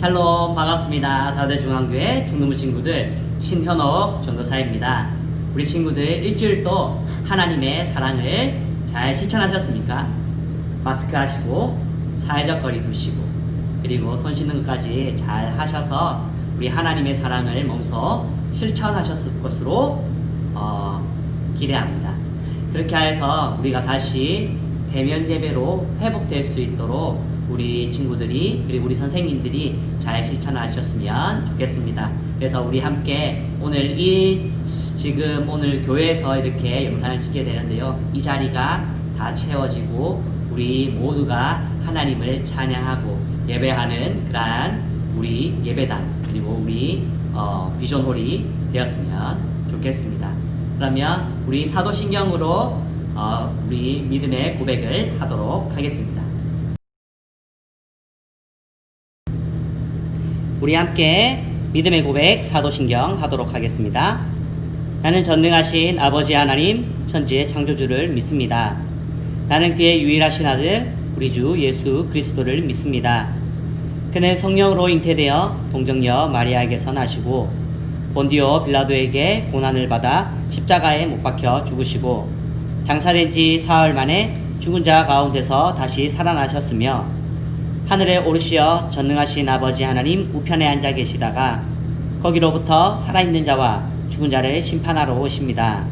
샬롬 반갑습니다. 다대중앙교회 중노무 친구들 신현옥 전도사입니다. 우리 친구들 일주일 또 하나님의 사랑을 잘 실천하셨습니까? 마스크 하시고 사회적 거리 두시고 그리고 손 씻는 것까지 잘 하셔서 우리 하나님의 사랑을 몸소 실천하셨을 것으로 어, 기대합니다. 그렇게 해서 우리가 다시 대면 예배로 회복될 수 있도록 우리 친구들이 그리고 우리 선생님들이 잘 실천하셨으면 좋겠습니다. 그래서 우리 함께 오늘 이 지금 오늘 교회에서 이렇게 영상을 찍게 되는데요. 이 자리가 다 채워지고 우리 모두가 하나님을 찬양하고 예배하는 그러한 우리 예배당 그리고 우리 어, 비전홀이 되었으면 좋겠습니다. 그러면 우리 사도신경으로 어, 우리 믿음의 고백을 하도록 하겠습니다. 우리 함께 믿음의 고백 사도신경 하도록 하겠습니다. 나는 전능하신 아버지 하나님 천지의 창조주를 믿습니다. 나는 그의 유일하신 아들 우리 주 예수 그리스도를 믿습니다. 그는 성령으로 잉태되어 동정녀 마리아에게서 나시고 본디오 빌라도에게 고난을 받아 십자가에 못 박혀 죽으시고 장사된 지 사흘 만에 죽은 자 가운데서 다시 살아나셨으며 하늘에 오르시어 전능하신 아버지 하나님 우편에 앉아 계시다가 거기로부터 살아있는 자와 죽은 자를 심판하러 오십니다.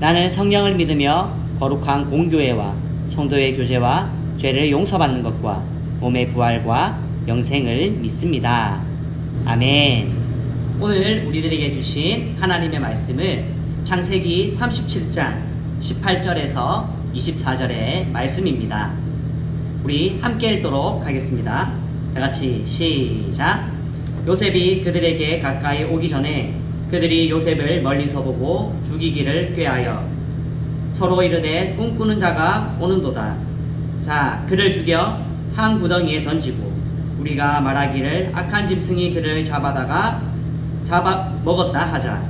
나는 성령을 믿으며 거룩한 공교회와 성도의 교제와 죄를 용서받는 것과 몸의 부활과 영생을 믿습니다. 아멘. 오늘 우리들에게 주신 하나님의 말씀은 창세기 37장 18절에서 24절의 말씀입니다. 우리 함께 읽도록 하겠습니다. 다 같이 시작. 요셉이 그들에게 가까이 오기 전에 그들이 요셉을 멀리서 보고 죽이기를 꾀하여 서로 이르되 꿈꾸는 자가 오는도다. 자, 그를 죽여 한 구덩이에 던지고 우리가 말하기를 악한 짐승이 그를 잡아다가 잡아 먹었다 하자.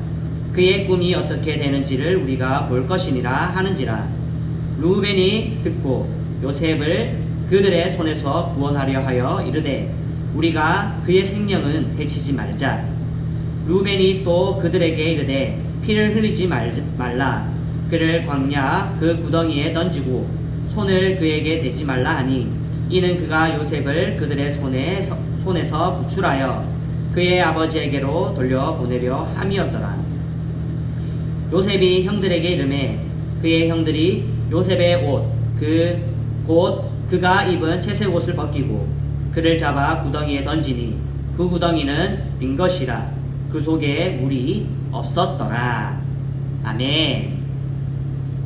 그의 꿈이 어떻게 되는지를 우리가 볼 것이니라 하는지라. 루벤이 듣고 요셉을 그들의 손에서 구원하려 하여 이르되 우리가 그의 생명은 해치지 말자. 루벤이 또 그들에게 이르되 피를 흘리지 말, 말라. 그를 광야 그 구덩이에 던지고 손을 그에게 대지 말라 하니 이는 그가 요셉을 그들의 손에, 손에서 구출하여 그의 아버지에게로 돌려 보내려 함이었더라. 요셉이 형들에게 이름해 그의 형들이 요셉의 옷, 그곧 그가 입은 채색 옷을 벗기고 그를 잡아 구덩이에 던지니 그 구덩이는 빈 것이라 그 속에 물이 없었더라. 아멘.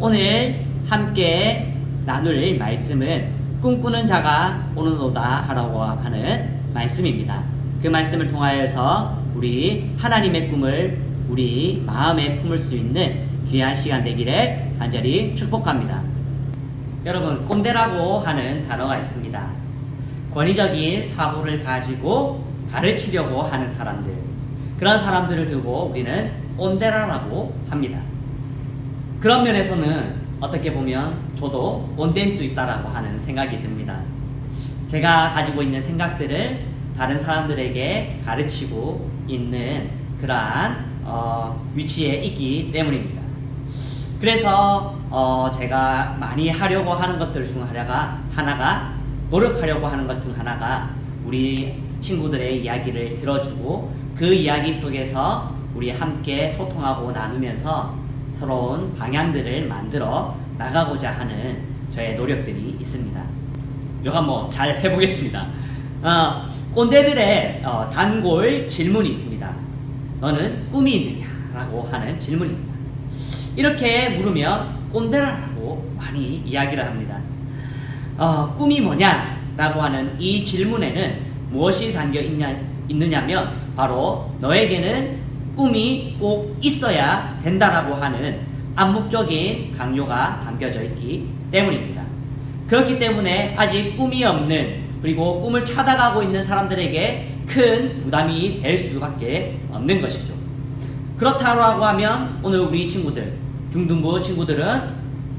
오늘 함께 나눌 말씀은 꿈꾸는 자가 오는도다 하라고 하는 말씀입니다. 그 말씀을 통하여서 우리 하나님의 꿈을 우리 마음에 품을 수 있는 귀한 시간 되기를 간절히 축복합니다. 여러분, 꼰대라고 하는 단어가 있습니다. 권위적인 사고를 가지고 가르치려고 하는 사람들. 그런 사람들을 두고 우리는 꼰대라라고 합니다. 그런 면에서는 어떻게 보면 저도 꼰대일 수 있다라고 하는 생각이 듭니다. 제가 가지고 있는 생각들을 다른 사람들에게 가르치고 있는 그러한 어, 위치에 있기 때문입니다. 그래서 어, 제가 많이 하려고 하는 것들 중 하나가 하나가 노력하려고 하는 것 중 하나가 우리 친구들의 이야기를 들어주고 그 이야기 속에서 우리 함께 소통하고 나누면서 새로운 방향들을 만들어 나가고자 하는 저의 노력들이 있습니다. 이거 한번 잘 해보겠습니다. 어, 꼰대들의 어, 단골 질문이 있습니다. 너는 꿈이 있느냐? 라고 하는 질문입니다. 이렇게 물으면 꼰대라고 많이 이야기를 합니다. 어, 꿈이 뭐냐? 라고 하는 이 질문에는 무엇이 담겨 있냐, 있느냐면 바로 너에게는 꿈이 꼭 있어야 된다라고 하는 암묵적인 강요가 담겨져 있기 때문입니다. 그렇기 때문에 아직 꿈이 없는 그리고 꿈을 찾아가고 있는 사람들에게 큰 부담이 될 수밖에 없는 것이죠. 그렇다고 하면 오늘 우리 친구들, 중등부 친구들은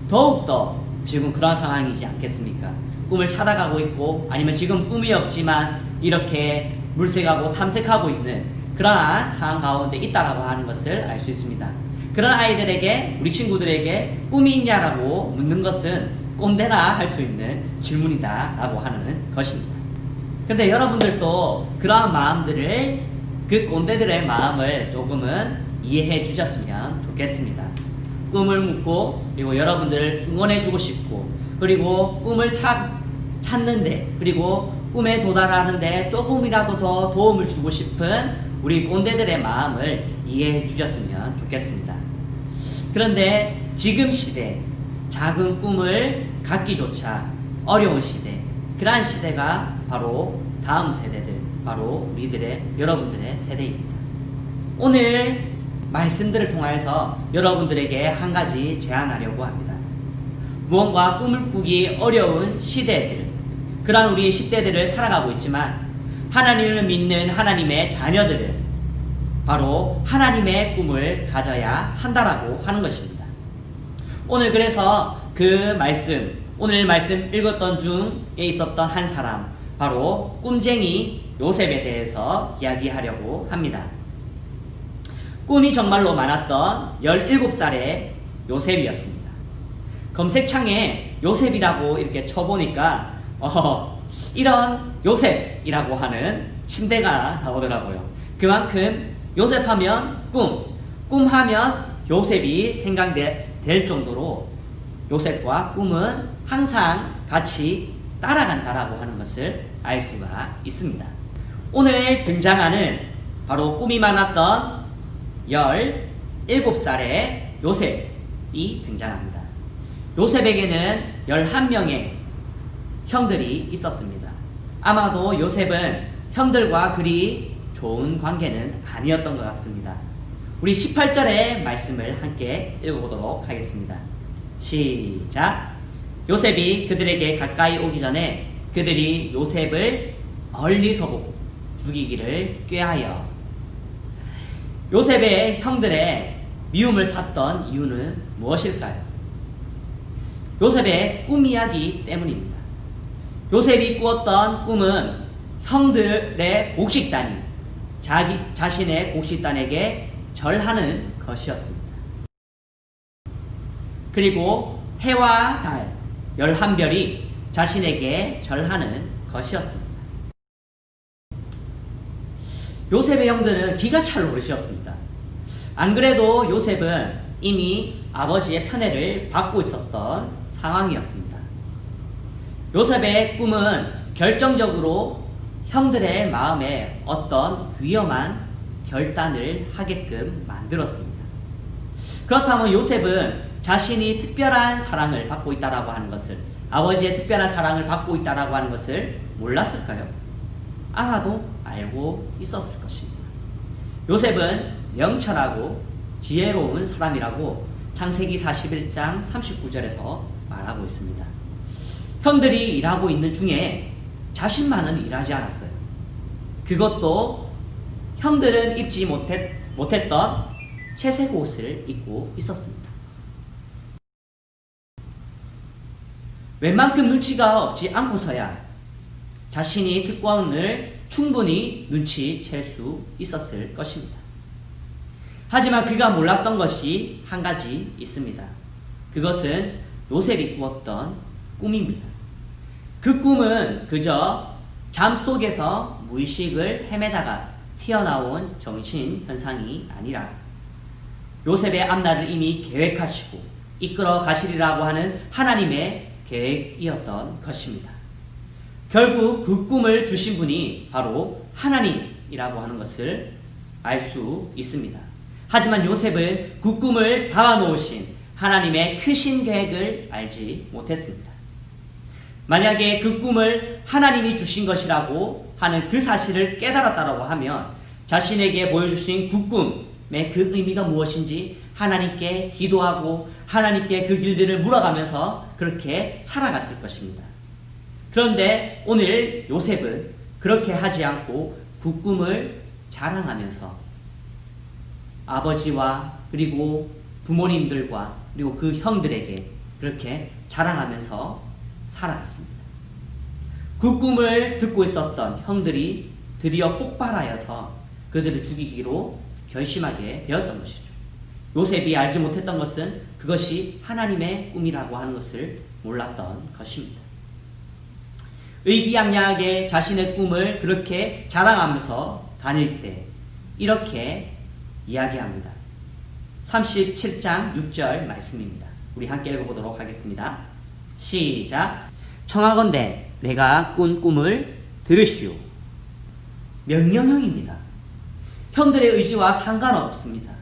더욱더 지금 그런 상황이지 않겠습니까? 꿈을 찾아가고 있고 아니면 지금 꿈이 없지만 이렇게 물색하고 탐색하고 있는 그러한 상황 가운데 있다라고 하는 것을 알 수 있습니다. 그런 아이들에게 우리 친구들에게 꿈이 있냐라고 묻는 것은 꼰대나 할 수 있는 질문이다라고 하는 것입니다. 근데 여러분들도 그러한 마음들을 그 꼰대들의 마음을 조금은 이해해 주셨으면 좋겠습니다. 꿈을 묻고 그리고 여러분들을 응원해 주고 싶고 그리고 꿈을 찾, 찾는데 그리고 꿈에 도달하는데 조금이라도 더 도움을 주고 싶은 우리 꼰대들의 마음을 이해해 주셨으면 좋겠습니다. 그런데 지금 시대 작은 꿈을 갖기조차 어려운 시대 그러한 시대가 바로 다음 세대들 바로 우리들의 여러분들의 세대입니다. 오늘 말씀들을 통하여서 여러분들에게 한 가지 제안하려고 합니다. 무언가 꿈을 꾸기 어려운 시대들, 그러한 우리 10대들을 살아가고 있지만 하나님을 믿는 하나님의 자녀들은 바로 하나님의 꿈을 가져야 한다라고 하는 것입니다. 오늘 그래서 그 말씀, 오늘 말씀 읽었던 중에 있었던 한 사람, 바로 꿈쟁이 요셉에 대해서 이야기하려고 합니다. 꿈이 정말로 많았던 17살의 요셉이었습니다. 검색창에 요셉이라고 이렇게 쳐보니까 어, 이런 요셉이라고 하는 침대가 나오더라고요. 그만큼 요셉하면 꿈, 꿈하면 요셉이 생각될 정도로 요셉과 꿈은 항상 같이 따라간다라고 하는 것을 알 수가 있습니다. 오늘 등장하는 바로 꿈이 많았던 17살의 요셉이 등장합니다. 요셉에게는 11명의 형들이 있었습니다. 아마도 요셉은 형들과 그리 좋은 관계는 아니었던 것 같습니다. 우리 18절의 말씀을 함께 읽어보도록 하겠습니다. 시작. 요셉이 그들에게 가까이 오기 전에 그들이 요셉을 멀리서 보고 죽이기를 꾀하여 요셉의 형들의 미움을 샀던 이유는 무엇일까요? 요셉의 꿈 이야기 때문입니다. 요셉이 꾸었던 꿈은 형들의 곡식단이 자기 자신의 곡식단에게 절하는 것이었습니다. 그리고 해와 달, 열한 별이 자신에게 절하는 것이었습니다. 요셉의 형들은 기가 찰 노릇이었습니다. 안 그래도 요셉은 이미 아버지의 편애를 받고 있었던 상황이었습니다. 요셉의 꿈은 결정적으로 형들의 마음에 어떤 위험한 결단을 하게끔 만들었습니다. 그렇다면 요셉은 자신이 특별한 사랑을 받고 있다라고 하는 것을 아버지의 특별한 사랑을 받고 있다라고 하는 것을 몰랐을까요? 아마도 알고 있었을 것입니다. 요셉은 명철하고 지혜로운 사람이라고 창세기 41장 39절에서 말하고 있습니다. 형들이 일하고 있는 중에 자신만은 일하지 않았어요. 그것도 형들은 입지 못했, 못했던 채색 옷을 입고 있었습니다. 웬만큼 눈치가 없지 않고서야 자신이 특권을 충분히 눈치챌 수 있었을 것입니다. 하지만 그가 몰랐던 것이 한 가지 있습니다. 그것은 요셉이 꾸었던 꿈입니다. 그 꿈은 그저 잠 속에서 무의식을 헤매다가 튀어나온 정신 현상이 아니라 요셉의 앞날을 이미 계획하시고 이끌어 가시리라고 하는 하나님의 계획이었던 것입니다. 결국 그 꿈을 주신 분이 바로 하나님이라고 하는 것을 알 수 있습니다. 하지만 요셉은 그 꿈을 담아놓으신 하나님의 크신 계획을 알지 못했습니다. 만약에 그 꿈을 하나님이 주신 것이라고 하는 그 사실을 깨달았다고 하면 자신에게 보여주신 그 꿈의 그 의미가 무엇인지 하나님께 기도하고 하나님께 그 길들을 물어가면서 그렇게 살아갔을 것입니다. 그런데 오늘 요셉은 그렇게 하지 않고 그 꿈을 자랑하면서 아버지와 그리고 부모님들과 그리고 그 형들에게 그렇게 자랑하면서 살아갔습니다. 그 꿈을 듣고 있었던 형들이 드디어 폭발하여서 그들을 죽이기로 결심하게 되었던 것이죠. 요셉이 알지 못했던 것은 그것이 하나님의 꿈이라고 하는 것을 몰랐던 것입니다. 의기양양하게 자신의 꿈을 그렇게 자랑하면서 다닐 때 이렇게 이야기합니다. 37장 6절 말씀입니다. 우리 함께 읽어보도록 하겠습니다. 시작. 청하건대 내가 꾼 꿈을 들으시오. 명령형입니다. 형들의 의지와 상관없습니다.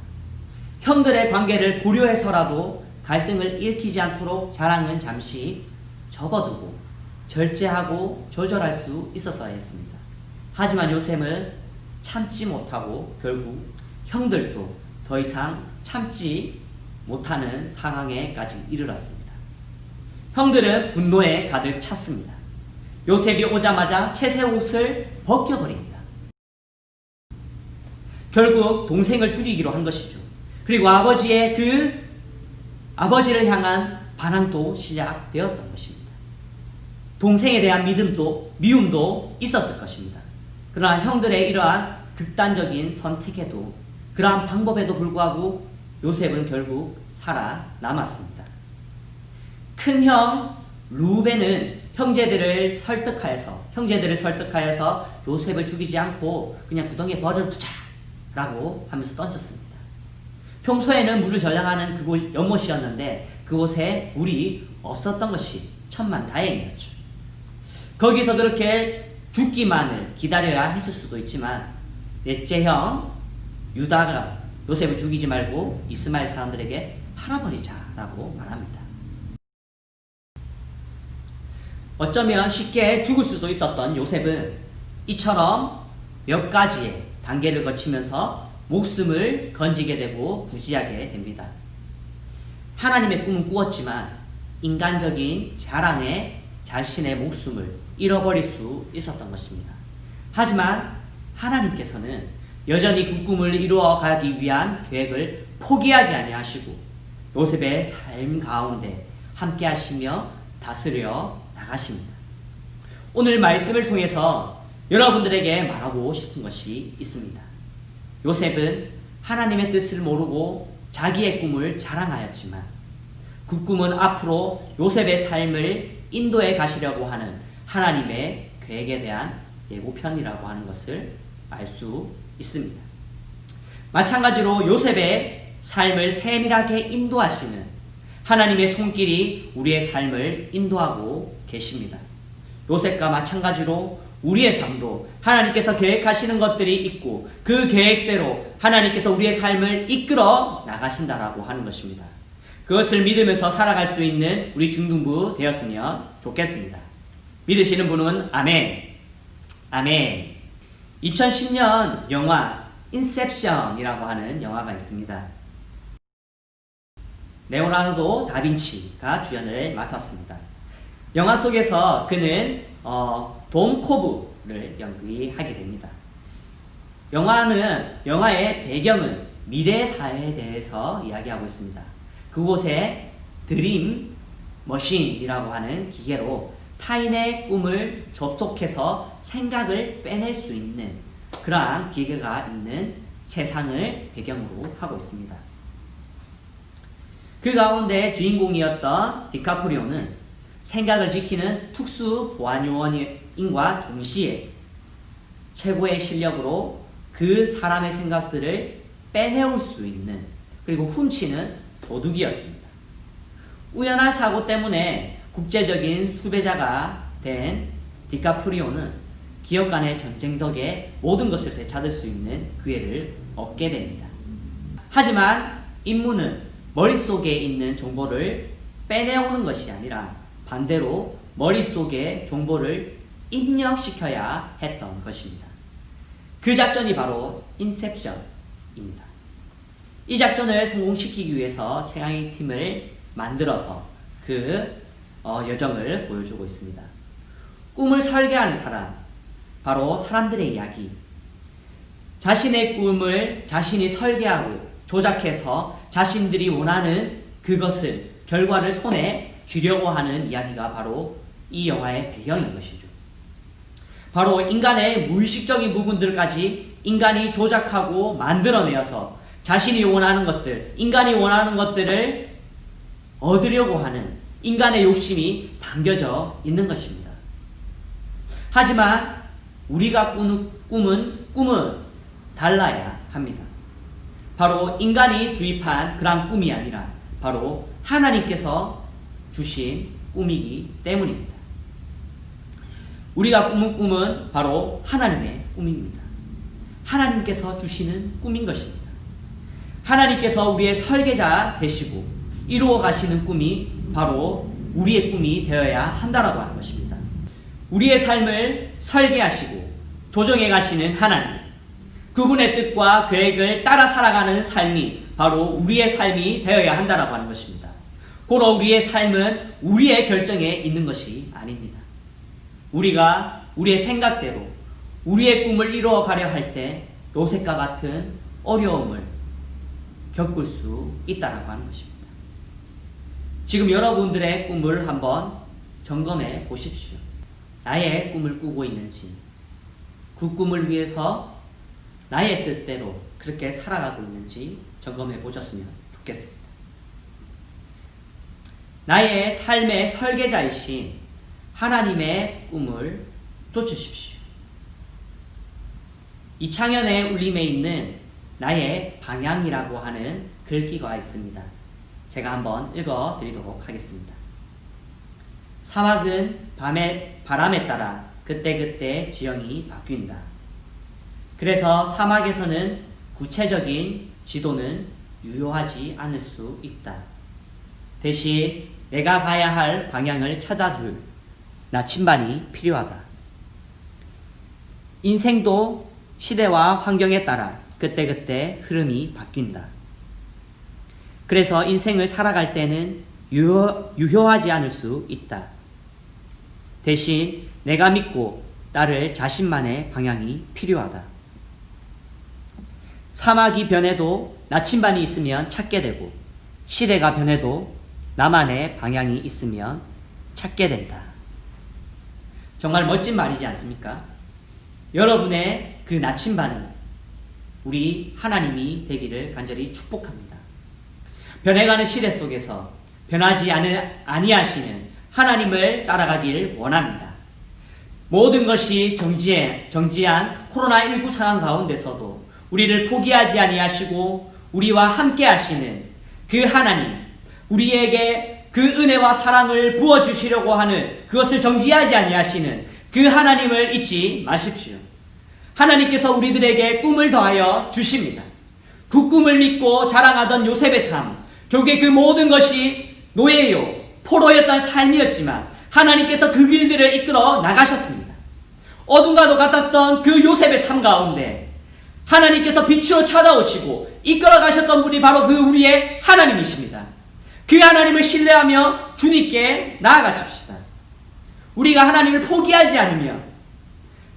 형들의 관계를 고려해서라도 갈등을 일으키지 않도록 자랑은 잠시 접어두고 절제하고 조절할 수 있어서였습니다. 하지만 요셉은 참지 못하고 결국 형들도 더 이상 참지 못하는 상황에까지 이르렀습니다. 형들은 분노에 가득 찼습니다. 요셉이 오자마자 채새 옷을 벗겨버립니다. 결국 동생을 죽이기로 한 것이죠. 그리고 아버지의 그 아버지를 향한 반항도 시작되었던 것입니다. 동생에 대한 믿음도 미움도 있었을 것입니다. 그러나 형들의 이러한 극단적인 선택에도 그러한 방법에도 불구하고 요셉은 결국 살아남았습니다. 큰 형 루벤은 형제들을 설득하여서 형제들을 설득하여서 요셉을 죽이지 않고 그냥 구덩이에 버려두자 라고 하면서 던졌습니다. 평소에는 물을 저장하는 그곳 연못이었는데 그곳에 물이 없었던 것이 천만 다행이었죠. 거기서 그렇게 죽기만을 기다려야 했을 수도 있지만 넷째 형 유다가 요셉을 죽이지 말고 이스마엘 사람들에게 팔아버리자라고 말합니다. 어쩌면 쉽게 죽을 수도 있었던 요셉은 이처럼 몇 가지의 단계를 거치면서 목숨을 건지게 되고 부지하게 됩니다. 하나님의 꿈은 꾸었지만 인간적인 자랑에 자신의 목숨을 잃어버릴 수 있었던 것입니다. 하지만 하나님께서는 여전히 그 꿈을 이루어 가기 위한 계획을 포기하지 아니하시고 요셉의 삶 가운데 함께 하시며 다스려 나가십니다. 오늘 말씀을 통해서 여러분들에게 말하고 싶은 것이 있습니다. 요셉은 하나님의 뜻을 모르고 자기의 꿈을 자랑하였지만 그 꿈은 앞으로 요셉의 삶을 인도해 가시려고 하는 하나님의 계획에 대한 예고편이라고 하는 것을 알 수 있습니다. 마찬가지로 요셉의 삶을 세밀하게 인도하시는 하나님의 손길이 우리의 삶을 인도하고 계십니다. 요셉과 마찬가지로 우리의 삶도 하나님께서 계획하시는 것들이 있고 그 계획대로 하나님께서 우리의 삶을 이끌어 나가신다라고 하는 것입니다. 그것을 믿으면서 살아갈 수 있는 우리 중등부 되었으면 좋겠습니다. 믿으시는 분은 아멘. 아멘. 2010년 영화 인셉션이라고 하는 영화가 있습니다. 레오나르도 다빈치가 주연을 맡았습니다. 영화 속에서 그는 어, 돔 코브를 연기하게 됩니다. 영화는 영화의 배경은 미래 사회에 대해서 이야기하고 있습니다. 그곳에 드림 머신이라고 하는 기계로 타인의 꿈을 접속해서 생각을 빼낼 수 있는 그러한 기계가 있는 세상을 배경으로 하고 있습니다. 그 가운데 주인공이었던 디카프리오는 생각을 지키는 특수 보안 요원인과 동시에 최고의 실력으로 그 사람의 생각들을 빼내올 수 있는 그리고 훔치는 도둑이었습니다. 우연한 사고 때문에 국제적인 수배자가 된 디카프리오는 기업 간의 전쟁 덕에 모든 것을 되찾을 수 있는 기회를 얻게 됩니다. 하지만 임무는 머릿속에 있는 정보를 빼내오는 것이 아니라 반대로 머릿속에 정보를 입력시켜야 했던 것입니다. 그 작전이 바로 인셉션입니다. 이 작전을 성공시키기 위해서 최강희 팀을 만들어서 그 어, 여정을 보여주고 있습니다. 꿈을 설계하는 사람, 바로 사람들의 이야기. 자신의 꿈을 자신이 설계하고 조작해서 자신들이 원하는 그것을, 결과를 손에 쥐려고 하는 이야기가 바로 이 영화의 배경인 것이죠. 바로 인간의 무의식적인 부분들까지 인간이 조작하고 만들어내어서 자신이 원하는 것들, 인간이 원하는 것들을 얻으려고 하는 인간의 욕심이 담겨져 있는 것입니다. 하지만 우리가 꾸는 꿈은 꿈은 달라야 합니다. 바로 인간이 주입한 그런 꿈이 아니라 바로 하나님께서 주신 꿈이기 때문입니다. 우리가 꾸는 꿈은 바로 하나님의 꿈입니다. 하나님께서 주시는 꿈인 것입니다. 하나님께서 우리의 설계자 되시고 이루어 가시는 꿈이 바로 우리의 꿈이 되어야 한다라고 하는 것입니다. 우리의 삶을 설계하시고 조정해 가시는 하나님. 그분의 뜻과 계획을 따라 살아가는 삶이 바로 우리의 삶이 되어야 한다라고 하는 것입니다. 고로 우리의 삶은 우리의 결정에 있는 것이 아닙니다. 우리가 우리의 생각대로 우리의 꿈을 이루어 가려 할 때 요셉과 같은 어려움을 겪을 수 있다라고 하는 것입니다. 지금 여러분들의 꿈을 한번 점검해 보십시오. 나의 꿈을 꾸고 있는지, 그 꿈을 위해서 나의 뜻대로 그렇게 살아가고 있는지 점검해 보셨으면 좋겠습니다. 나의 삶의 설계자이신 하나님의 꿈을 쫓으십시오. 이창현의 울림에 있는 나의 방향이라고 하는 글귀가 있습니다. 제가 한번 읽어 드리도록 하겠습니다. 사막은 밤에, 바람에 따라 그때그때 지형이 바뀐다. 그래서 사막에서는 구체적인 지도는 유효하지 않을 수 있다. 대신 내가 가야 할 방향을 찾아줄 나침반이 필요하다. 인생도 시대와 환경에 따라 그때그때 흐름이 바뀐다. 그래서 인생을 살아갈 때는 유효, 유효 하지 않을 수 있다. 대신 내가 믿고 따를 자신만의 방향이 필요하다. 사막이 변해도 나침반이 있으면 찾게 되고 시대가 변해도 나만의 방향이 있으면 찾게 된다. 정말 멋진 말이지 않습니까? 여러분의 그 나침반은 우리 하나님이 되기를 간절히 축복합니다. 변해가는 시대 속에서 변하지 아니하시는 하나님을 따라가기를 원합니다. 모든 것이 정지해, 정지한 코로나19 상황 가운데서도 우리를 포기하지 아니하시고 우리와 함께 하시는 그 하나님, 우리에게 그 은혜와 사랑을 부어 주시려고 하는 그것을 정지하지 아니하시는 그 하나님을 잊지 마십시오. 하나님께서 우리들에게 꿈을 더하여 주십니다. 그 꿈을 믿고 자랑하던 요셉의 삶, 결국에 그 모든 것이 노예요, 포로였던 삶이었지만 하나님께서 그 길들을 이끌어 나가셨습니다. 어둠과도 같았던 그 요셉의 삶 가운데 하나님께서 빛으로 찾아오시고 이끌어 가셨던 분이 바로 그 우리의 하나님이십니다. 그 하나님을 신뢰하며 주님께 나아가십시다. 우리가 하나님을 포기하지 않으면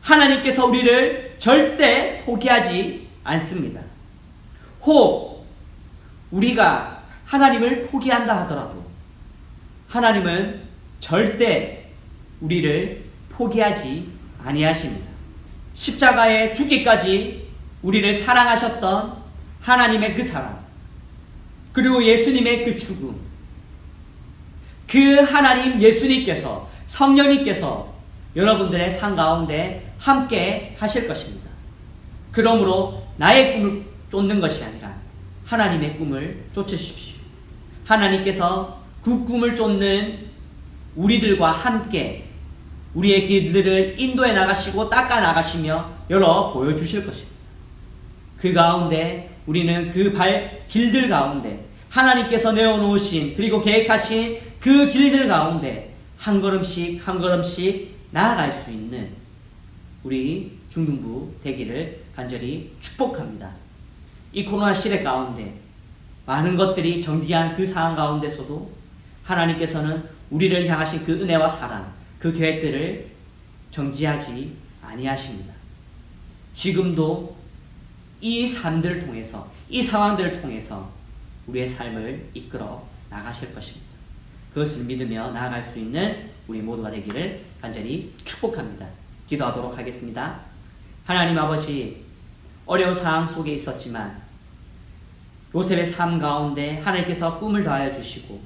하나님께서 우리를 절대 포기하지 않습니다. 혹 우리가 하나님을 포기한다 하더라도 하나님은 절대 우리를 포기하지 아니하십니다. 십자가에 죽기까지 우리를 사랑하셨던 하나님의 그 사랑, 그리고 예수님의 그 죽음, 그 하나님 예수님께서 성령님께서 여러분들의 삶 가운데 함께 하실 것입니다. 그러므로 나의 꿈을 쫓는 것이 아니라 하나님의 꿈을 쫓으십시오. 하나님께서 그 꿈을 쫓는 우리들과 함께 우리의 길들을 인도해 나가시고 닦아 나가시며 열어 보여주실 것입니다. 그 가운데 우리는 그 발, 길들 가운데 하나님께서 내어놓으신 그리고 계획하신 그 길들 가운데 한 걸음씩 한 걸음씩 나아갈 수 있는 우리 중등부 되기를 간절히 축복합니다. 이 코로나 시대 가운데 많은 것들이 정지한 그 상황 가운데서도 하나님께서는 우리를 향하신 그 은혜와 사랑, 그 계획들을 정지하지 아니하십니다. 지금도 이 삶들을 통해서, 이 상황들을 통해서 우리의 삶을 이끌어 나가실 것입니다. 그것을 믿으며 나아갈 수 있는 우리 모두가 되기를 간절히 축복합니다. 기도하도록 하겠습니다. 하나님 아버지, 어려운 상황 속에 있었지만 요셉의 삶 가운데 하나님께서 꿈을 더하여 주시고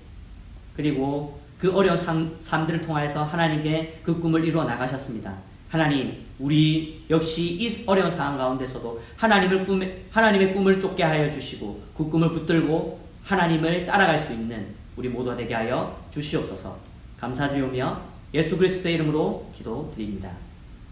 그리고 그 어려운 삶, 삶들을 통하여서 하나님께 그 꿈을 이루어 나가셨습니다. 하나님, 우리 역시 이 어려운 상황 가운데서도 하나님을 꿈, 하나님의 꿈을 쫓게 하여 주시고 그 꿈을 붙들고 하나님을 따라갈 수 있는 우리 모두 되게 하여 주시옵소서. 감사드리오며 예수 그리스도의 이름으로 기도드립니다.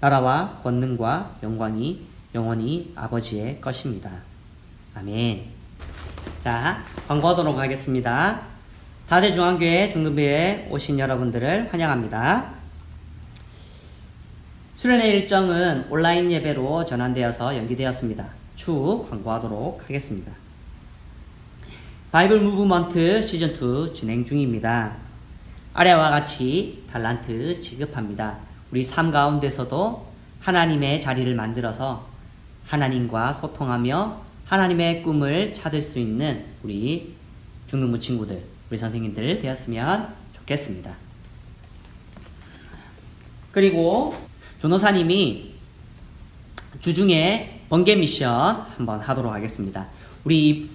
나라와 권능과 영광이 영원히 아버지의 것입니다. 아멘. 자, 광고하도록 하겠습니다. 다대중앙교회 중등부에 오신 여러분들을 환영합니다. 수련회 일정은 온라인 예배로 전환되어서 연기되었습니다. 추후 광고하도록 하겠습니다. 바이블 무브먼트 시즌2 진행 중입니다. 아래와 같이 달란트 지급합니다. 우리 삶 가운데서도 하나님의 자리를 만들어서 하나님과 소통하며 하나님의 꿈을 찾을 수 있는 우리 중등부 친구들, 우리 선생님들 되었으면 좋겠습니다. 그리고 조노사님이 주중에 번개 미션 한번 하도록 하겠습니다. 우리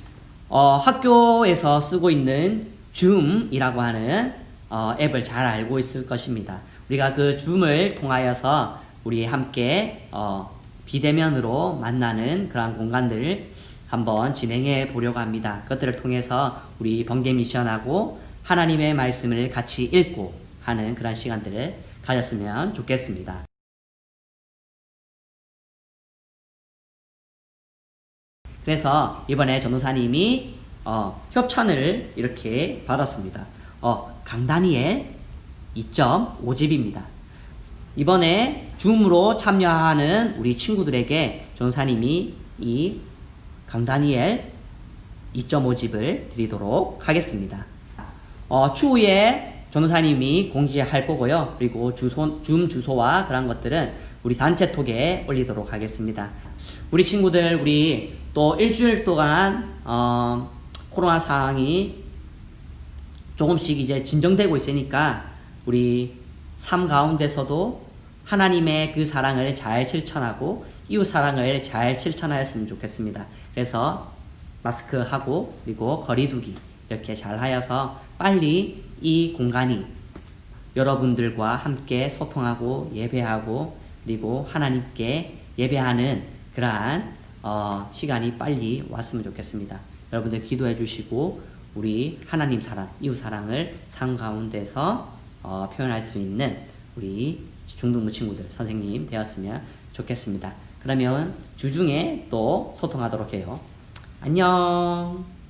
어, 학교에서 쓰고 있는 줌이라고 하는 어, 앱을 잘 알고 있을 것입니다. 우리가 그 줌을 통하여서 우리 함께 어, 비대면으로 만나는 그러한 공간들을 한번 진행해 보려고 합니다. 그것들을 통해서 우리 번개 미션하고 하나님의 말씀을 같이 읽고 하는 그런 시간들을 가졌으면 좋겠습니다. 그래서 이번에 전도사님이 어, 협찬을 이렇게 받았습니다. 어, 강다니엘 2.5집입니다. 이번에 줌으로 참여하는 우리 친구들에게 전사님이 이 강다니엘 2.5집을 드리도록 하겠습니다. 어, 추후에 전도사님이 공지할 거고요. 그리고 주소, 줌 주소와 그런 것들은 우리 단체 톡에 올리도록 하겠습니다. 우리 친구들, 우리 또 일주일 동안, 어, 코로나 상황이 조금씩 이제 진정되고 있으니까 우리 삶 가운데서도 하나님의 그 사랑을 잘 실천하고 이웃 사랑을 잘 실천하였으면 좋겠습니다. 그래서 마스크 하고 그리고 거리두기 이렇게 잘 하여서 빨리 이 공간이 여러분들과 함께 소통하고 예배하고 그리고 하나님께 예배하는 그러한 어, 시간이 빨리 왔으면 좋겠습니다. 여러분들 기도해 주시고 우리 하나님 사랑, 이웃 사랑을 삶 가운데서 어, 표현할 수 있는 우리 중등부 친구들 선생님 되었으면 좋겠습니다. 그러면 주중에 또 소통하도록 해요. 안녕.